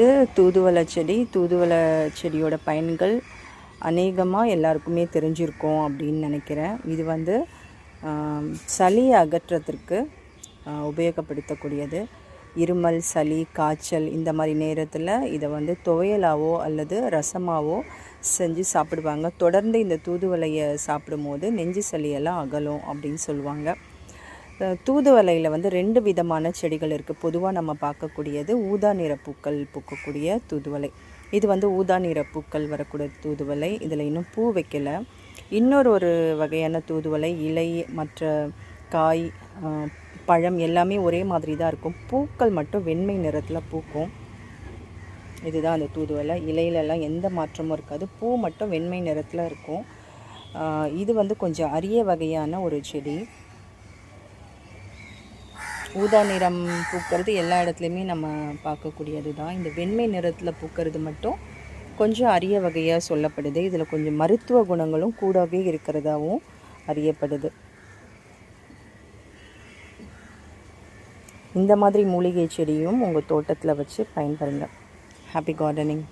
இது தூதுவளை செடி தூதுவளை செடியோட பயன்கள் அநேகமாக எல்லாருக்குமே தெரிஞ்சிருக்கும் அப்படின்னு நினைக்கிறேன். இது வந்து சளியை அகற்றத்திற்கு உபயோகப்படுத்தக்கூடியது. இருமல் சளி காய்ச்சல் இந்த மாதிரி நேரத்தில் இதை வந்து துவையலாவோ அல்லது ரசமாவோ செஞ்சு சாப்பிடுவாங்க. தொடர்ந்து இந்த தூதுவளையை சாப்பிடும்போது நெஞ்சு சளியெல்லாம் அகலும் அப்படின்னு சொல்லுவாங்க. தூதுவலையில் வந்து ரெண்டு விதமான செடிகள் இருக்குது பொதுவாக நம்ம பார்க்கக்கூடியது ஊதா நிற பூக்கள் பூக்கக்கூடிய தூதுவளை. இது வந்து ஊதா நிற பூக்கள் வரக்கூடிய தூதுவளை. இதில் இன்னும் பூ வைக்கல. இன்னொரு ஒரு வகையான தூதுவளை இலை மற்ற காய் பழம் எல்லாமே ஒரே மாதிரி தான் இருக்கும். பூக்கள் மட்டும் வெண்மை நிறத்தில் பூக்கும். இதுதான் அந்த தூதுவலை இலையிலலாம் எந்த மாற்றமும் இருக்காது. பூ மட்டும் வெண்மை நிறத்தில் இருக்கும். இது வந்து கொஞ்சம் அரிய வகையான ஒரு செடி. ஊதா நிறம் பூக்கிறது எல்லா இடத்துலையுமே நம்ம பார்க்கக்கூடியது தான் இந்த வெண்மை நிறத்தில் பூக்கிறது மட்டும் கொஞ்சம் அரிய வகையாக சொல்லப்படுது. இதில் கொஞ்சம் மருத்துவ குணங்களும் கூடவே இருக்கிறதாகவும் அறியப்படுது. இந்த மாதிரி மூலிகை செடியும் உங்கள் தோட்டத்தில் வச்சு பயன்பெறுங்க. Happy gardening